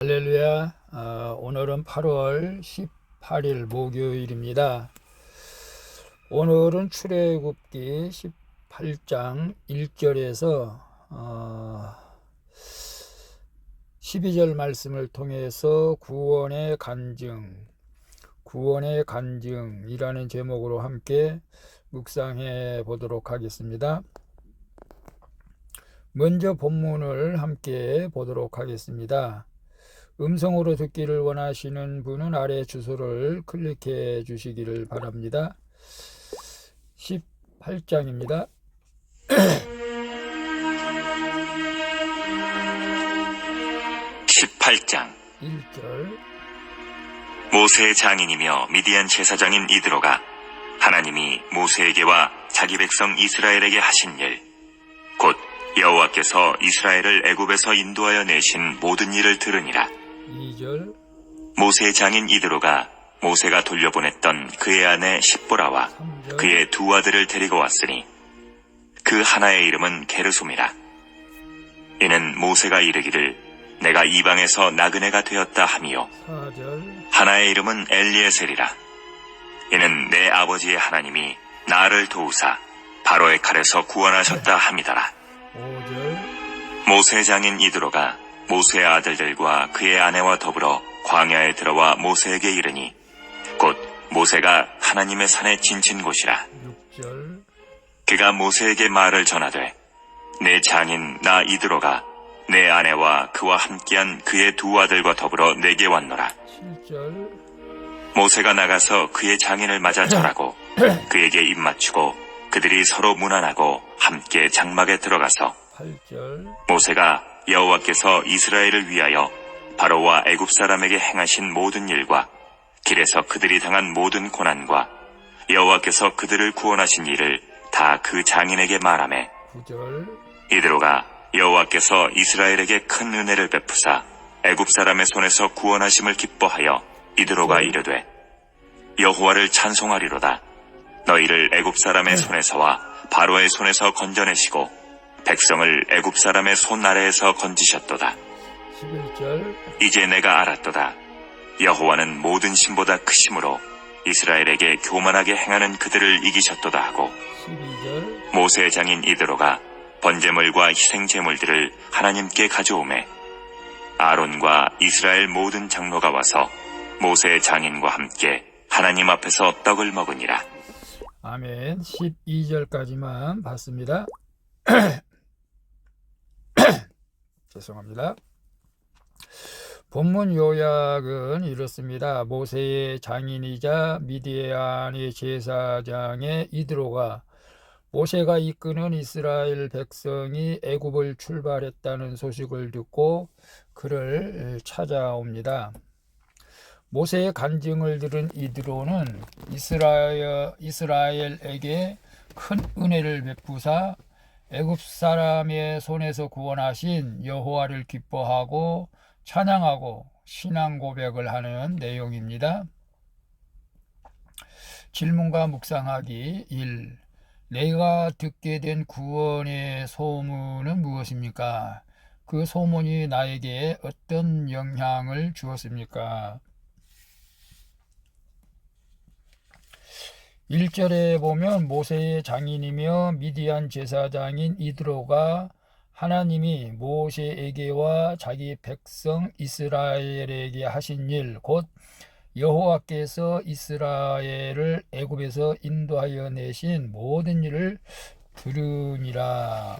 할렐루야. 어, 오늘은 8월 18일 목요일입니다. 오늘은 출애굽기 18장 1절에서 어, 12절 말씀을 통해서 구원의 간증, 구원의 간증이라는 제목으로 함께 묵상해 보도록 하겠습니다. 먼저 본문을 함께 보도록 하겠습니다. 음성으로 듣기를 원하시는 분은 아래 주소를 클릭해 주시기를 바랍니다. 18장입니다. 18장 1절 모세의 장인이며 미디안 제사장인 이드로가 하나님이 모세에게와 자기 백성 이스라엘에게 하신 일, 곧 여호와께서 이스라엘을 애굽에서 인도하여 내신 모든 일을 들으니라. 2절 모세의 장인 이드로가 모세가 돌려보냈던 그의 아내 십보라와 3절 그의 두 아들을 데리고 왔으니 그 하나의 이름은 게르솜이라. 이는 모세가 이르기를 내가 이방에서 나그네가 되었다 함이요 4절 하나의 이름은 엘리에셀이라. 이는 내 아버지의 하나님이 나를 도우사 바로의 칼에서 구원하셨다 함이더라. 5절 모세 장인 이드로가 모세의 아들들과 그의 아내와 더불어 광야에 들어와 모세에게 이르니 곧 모세가 하나님의 산에 진친 곳이라. 6절 그가 모세에게 말을 전하되 내 장인 나 이드로가 내 아내와 그와 함께한 그의 두 아들과 더불어 내게 왔노라. 7절 모세가 나가서 그의 장인을 맞아 절하고 그에게 입맞추고 그들이 서로 무난하고 함께 장막에 들어가서 8절 모세가 여호와께서 이스라엘을 위하여 바로와 애굽 사람에게 행하신 모든 일과 길에서 그들이 당한 모든 고난과 여호와께서 그들을 구원하신 일을 다 그 장인에게 말하매. 9절. 이드로가. 여호와께서 이스라엘에게 큰 은혜를 베푸사 애굽 사람의 손에서 구원하심을 기뻐하여 이드로가 이르되 여호와를 찬송하리로다. 너희를 애굽 사람의 손에서와 바로의 손에서 건져내시고 백성을 애굽 사람의 손 아래에서 건지셨도다. 11절. 이제 내가 알았도다. 여호와는 모든 신보다 크심으로 이스라엘에게 교만하게 행하는 그들을 이기셨도다 하고 12절. 모세의 장인 이드로가 번제물과 희생 제물들을 하나님께 가져오매 아론과 이스라엘 모든 장로가 와서 모세의 장인과 함께 하나님 앞에서 떡을 먹으니라. 아멘. 12절까지만 봤습니다. 죄송합니다. 본문 요약은 이렇습니다. 모세의 장인이자 미디안의 제사장의 이드로가 모세가 이끄는 이스라엘 백성이 애굽을 출발했다는 소식을 듣고 그를 찾아옵니다. 모세의 간증을 들은 이드로는 이스라엘, 이스라엘에게 큰 은혜를 베푸사 애굽 사람의 손에서 구원하신 여호와를 기뻐하고 찬양하고 신앙 고백을 하는 내용입니다. 질문과 묵상하기 1. 내가 듣게 된 구원의 소문은 무엇입니까? 그 소문이 나에게 어떤 영향을 주었습니까? 1절에 보면 모세의 장인이며 미디안 제사장인 이드로가 하나님이 모세에게와 자기 백성 이스라엘에게 하신 일, 곧 여호와께서 이스라엘을 애굽에서 인도하여 내신 모든 일을 들으니라.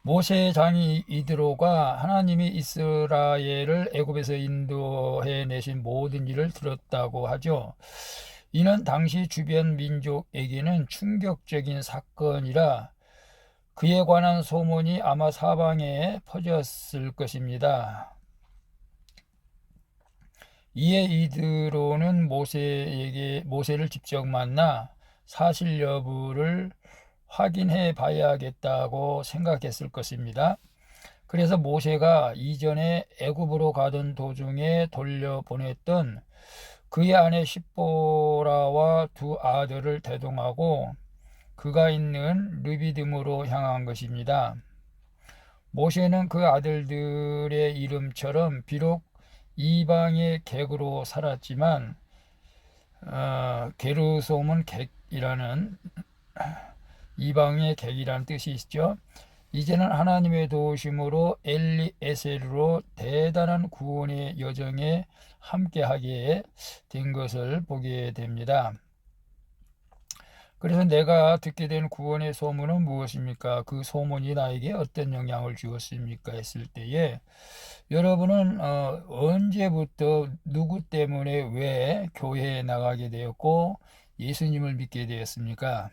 모세의 장인 이드로가 하나님이 이스라엘을 애굽에서 인도해 내신 모든 일을 들었다고 하죠. 이는 당시 주변 민족에게는 충격적인 사건이라 그에 관한 소문이 아마 사방에 퍼졌을 것입니다. 이에 이드로는 모세에게 모세를 직접 만나 사실 여부를 확인해 봐야겠다고 생각했을 것입니다. 그래서 모세가 이전에 애굽으로 가던 도중에 돌려보냈던 그의 아내 십보라와 두 아들을 대동하고 그가 있는 르비딤으로 향한 것입니다. 모세는 그 아들들의 이름처럼 비록 이방의 객으로 살았지만 어, 게르솜은 객이라는 이방의 객이라는 뜻이 있죠. 이제는 하나님의 도우심으로 엘리에셀로 대단한 구원의 여정에 함께하게 된 것을 보게 됩니다. 그래서 내가 듣게 된 구원의 소문은 무엇입니까? 그 소문이 나에게 어떤 영향을 주었습니까? 했을 때에 여러분은 어, 언제부터 누구 때문에 왜 교회에 나가게 되었고 예수님을 믿게 되었습니까?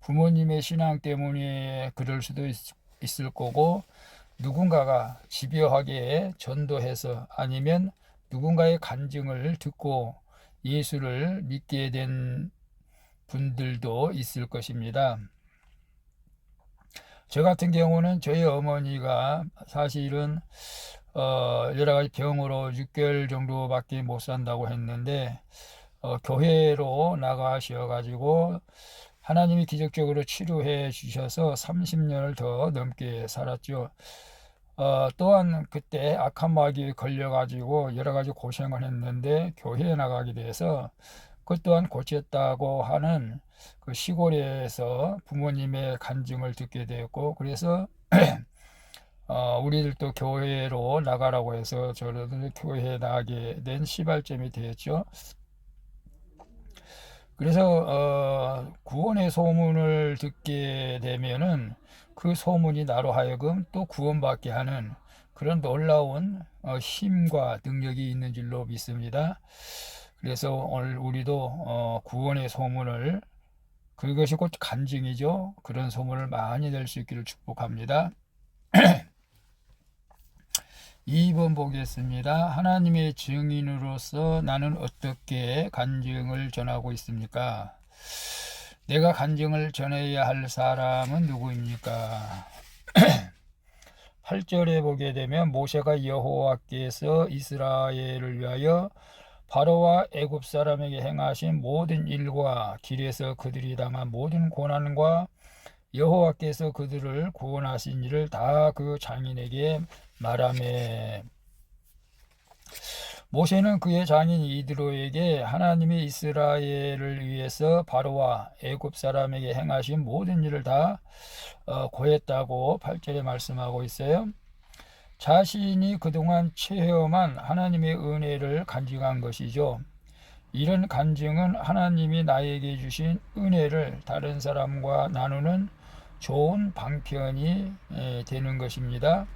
부모님의 신앙 때문에 그럴 수도 있, 있을 거고 누군가가 집요하게 전도해서 아니면 누군가의 간증을 듣고 예수를 믿게 된 분들도 있을 것입니다. 저 같은 경우는 저희 어머니가 사실은 어, 여러 가지 병으로 6개월 정도밖에 못 산다고 했는데 어, 교회로 나가셔 가지고 하나님이 기적적으로 치료해 주셔서 30년을 더 넘게 살았죠. 어, 또한 그때 악한 마귀에 걸려가지고 여러 가지 고생을 했는데 교회에 나가게 돼서 그것 또한 고쳤다고 하는 그 시골에서 부모님의 간증을 듣게 되었고 그래서 어, 우리들도 교회로 나가라고 해서 저를 교회에 나가게 된 시발점이 되었죠. 그래서 어, 구원의 소문을 듣게 되면은 그 소문이 나로 하여금 또 구원받게 하는 그런 놀라운 어, 힘과 능력이 있는 줄로 믿습니다. 그래서 오늘 우리도 어, 구원의 소문을 그것이 곧 간증이죠. 그런 소문을 많이 낼 수 있기를 축복합니다. 2번 보겠습니다. 하나님의 증인으로서 나는 어떻게 간증을 전하고 있습니까? 내가 간증을 전해야 할 사람은 누구입니까? 8절에 보게 되면 모세가 여호와께서 이스라엘을 위하여 바로와 애굽 사람에게 행하신 모든 일과 길에서 그들이 당한 모든 고난과 여호와께서 그들을 구원하신 일을 다 그 장인에게 말하매 모세는 그의 장인 이드로에게 하나님이 이스라엘을 위해서 바로와 애굽 사람에게 행하신 모든 일을 다 어, 고했다고 8절에 말씀하고 있어요. 자신이 그동안 체험한 하나님의 은혜를 간증한 것이죠. 이런 간증은 하나님이 나에게 주신 은혜를 다른 사람과 나누는 좋은 방편이 되는 것입니다.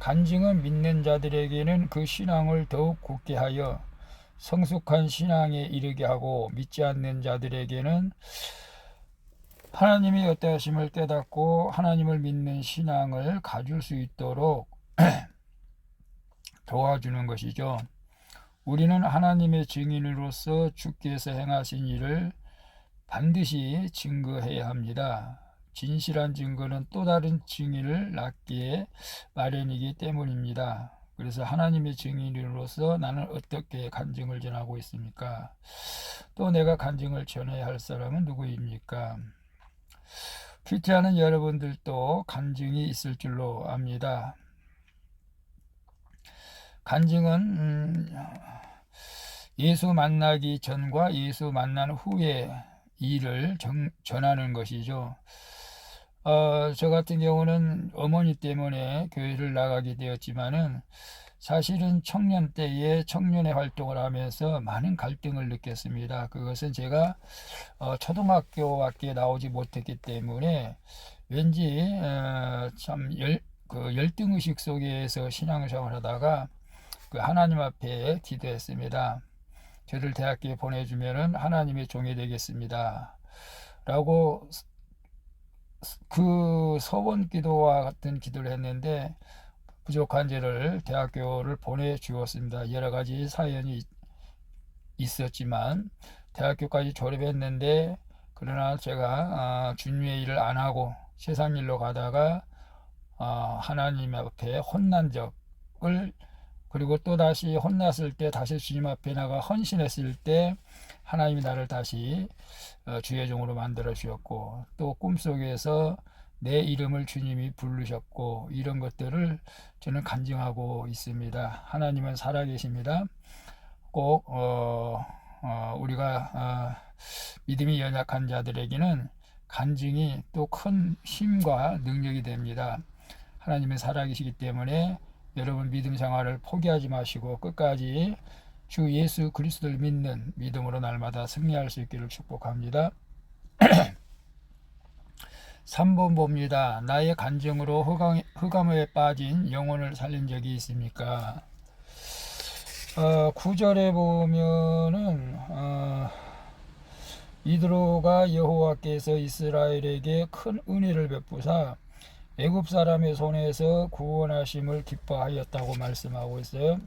간증은 믿는 자들에게는 그 신앙을 더욱 굳게 하여 성숙한 신앙에 이르게 하고 믿지 않는 자들에게는 하나님이 어떠하심을 깨닫고 하나님을 믿는 신앙을 가질 수 있도록 도와주는 것이죠. 우리는 하나님의 증인으로서 주께서 행하신 일을 반드시 증거해야 합니다. 진실한 증거는 또 다른 증인을 낳기에 마련이기 때문입니다. 그래서 하나님의 증인으로서 나는 어떻게 간증을 전하고 있습니까? 또 내가 간증을 전해야 할 사람은 누구입니까? 큐티하는 여러분들도 간증이 있을 줄로 압니다. 간증은 음, 예수 만나기 전과 예수 만난 후의 일을 정, 전하는 것이죠. 어, 저 같은 경우는 어머니 때문에 교회를 나가게 되었지만은 사실은 청년 때에 청년의 활동을 하면서 많은 갈등을 느꼈습니다. 그것은 제가 어, 초등학교밖에 나오지 못했기 때문에 왠지 어, 참 열, 그 열등 의식 속에서 신앙생활 하다가 그 하나님 앞에 기도했습니다. 저를 대학교에 보내주면은 하나님의 종이 되겠습니다. 라고 그 서원 기도와 같은 기도를 했는데 부족한 죄를 대학교를 보내주었습니다. 여러 가지 사연이 있었지만 대학교까지 졸업했는데 그러나 제가 아, 주님의 일을 안 하고 세상 일로 가다가 아, 하나님 앞에 혼난 적을 그리고 또 다시 혼났을 때 다시 주님 앞에 나가 헌신했을 때 하나님이 나를 다시 어, 주의 종으로 만들어 주셨고 또 꿈속에서 내 이름을 주님이 부르셨고 이런 것들을 저는 간증하고 있습니다. 하나님은 살아계십니다. 꼭 어, 어, 우리가 어, 믿음이 연약한 자들에게는 간증이 또 큰 힘과 능력이 됩니다. 하나님은 살아계시기 때문에 여러분 믿음 생활을 포기하지 마시고 끝까지 주 예수 그리스도를 믿는 믿음으로 날마다 승리할 수 있기를 축복합니다. 3번 봅니다. 나의 간증으로 흑암, 흑암에 빠진 영혼을 살린 적이 있습니까? 어, 9절에 보면은 어, 이드로가 여호와께서 이스라엘에게 큰 은혜를 베푸사 애굽 사람의 손에서 구원하심을 기뻐하였다고 말씀하고 있어요.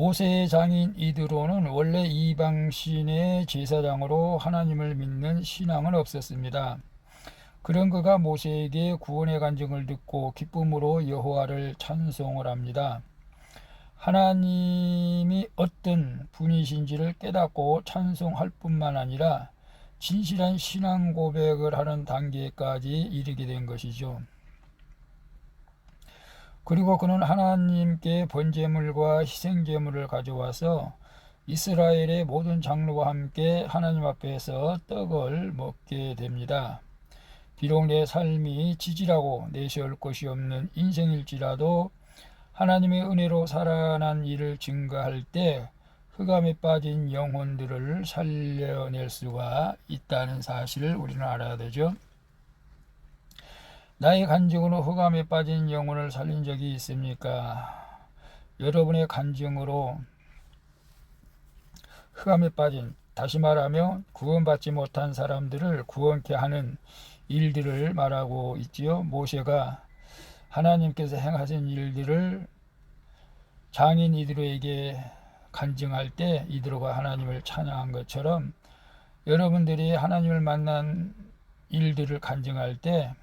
모세의 장인 이드로는 원래 이방신의 제사장으로 하나님을 믿는 신앙은 없었습니다. 그런 그가 모세에게 구원의 간증을 듣고 기쁨으로 여호와를 찬송을 합니다. 하나님이 어떤 분이신지를 깨닫고 찬송할 뿐만 아니라 진실한 신앙 고백을 하는 단계까지 이르게 된 것이죠. 그리고 그는 하나님께 번제물과 희생제물을 가져와서 이스라엘의 모든 장로와 함께 하나님 앞에서 떡을 먹게 됩니다. 비록 내 삶이 지질하고 내세울 것이 없는 인생일지라도 하나님의 은혜로 살아난 일을 증거할 때 흑암에 빠진 영혼들을 살려낼 수가 있다는 사실을 우리는 알아야 되죠. 나의 간증으로 흑암에 빠진 영혼을 살린 적이 있습니까? 여러분의 간증으로 흑암에 빠진 다시 말하면 구원받지 못한 사람들을 구원케 하는 일들을 말하고 있지요. 모세가 하나님께서 행하신 일들을 장인 이드로에게 간증할 때 이드로가 하나님을 찬양한 것처럼 여러분들이 하나님을 만난 일들을 간증할 때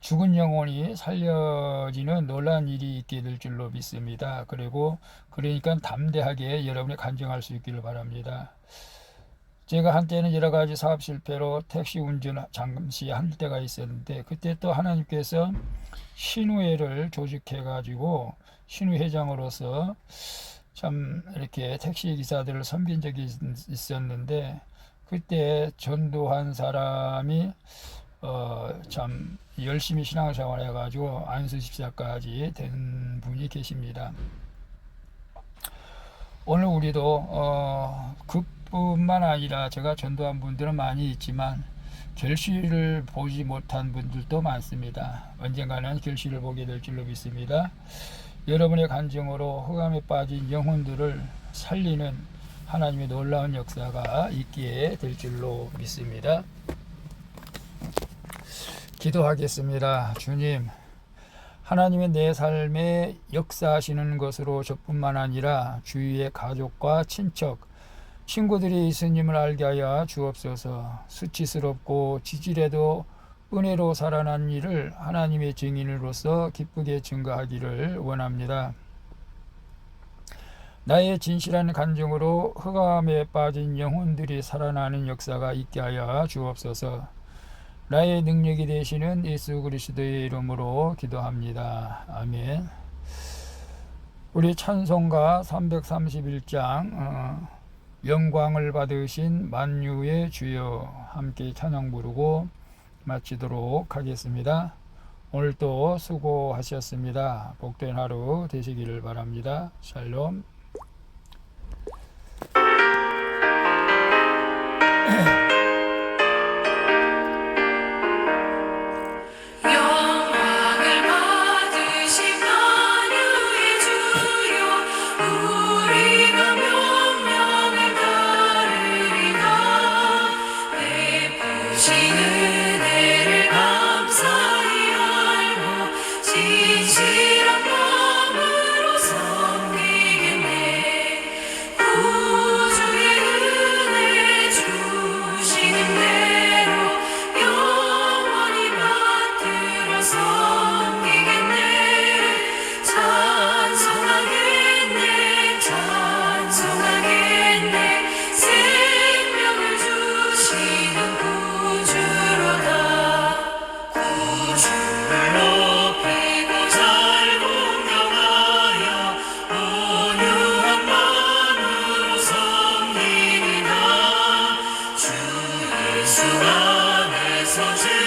죽은 영혼이 살려지는 놀란 일이 있게 될 줄로 믿습니다. 그리고 그러니까 담대하게 여러분이 간증할 수 있기를 바랍니다. 제가 한때는 여러 가지 사업 실패로 택시 운전 잠시 할 때가 있었는데 그때 또 하나님께서 신우회를 조직해 가지고 신우회장으로서 참 이렇게 택시 기사들을 섬긴 적이 있었는데 그때 전도한 사람이 어 참 열심히 신앙생활 해가지고 안수 집사까지 된 분이 계십니다. 오늘 우리도 어, 그뿐만 아니라 제가 전도한 분들은 많이 있지만 결실을 보지 못한 분들도 많습니다. 언젠가는 결실을 보게 될 줄로 믿습니다. 여러분의 간증으로 흑암에 빠진 영혼들을 살리는 하나님의 놀라운 역사가 있기에 될 줄로 믿습니다. 기도하겠습니다. 주님, 하나님의 내 삶에 역사하시는 것으로 저뿐만 아니라 주위의 가족과 친척, 친구들이 예수님을 알게 하여 주옵소서 수치스럽고 지질에도 은혜로 살아난 일을 하나님의 증인으로서 기쁘게 증거하기를 원합니다. 나의 진실한 간증으로 흑암에 빠진 영혼들이 살아나는 역사가 있게 하여 주옵소서. 나의 능력이 되시는 예수 그리스도의 이름으로 기도합니다. 아멘. 우리 찬송가 331장 어, 영광을 받으신 만유의 주여 함께 찬양 부르고 마치도록 하겠습니다. 오늘도 수고하셨습니다. 복된 하루 되시기를 바랍니다. 샬롬. 안에서 주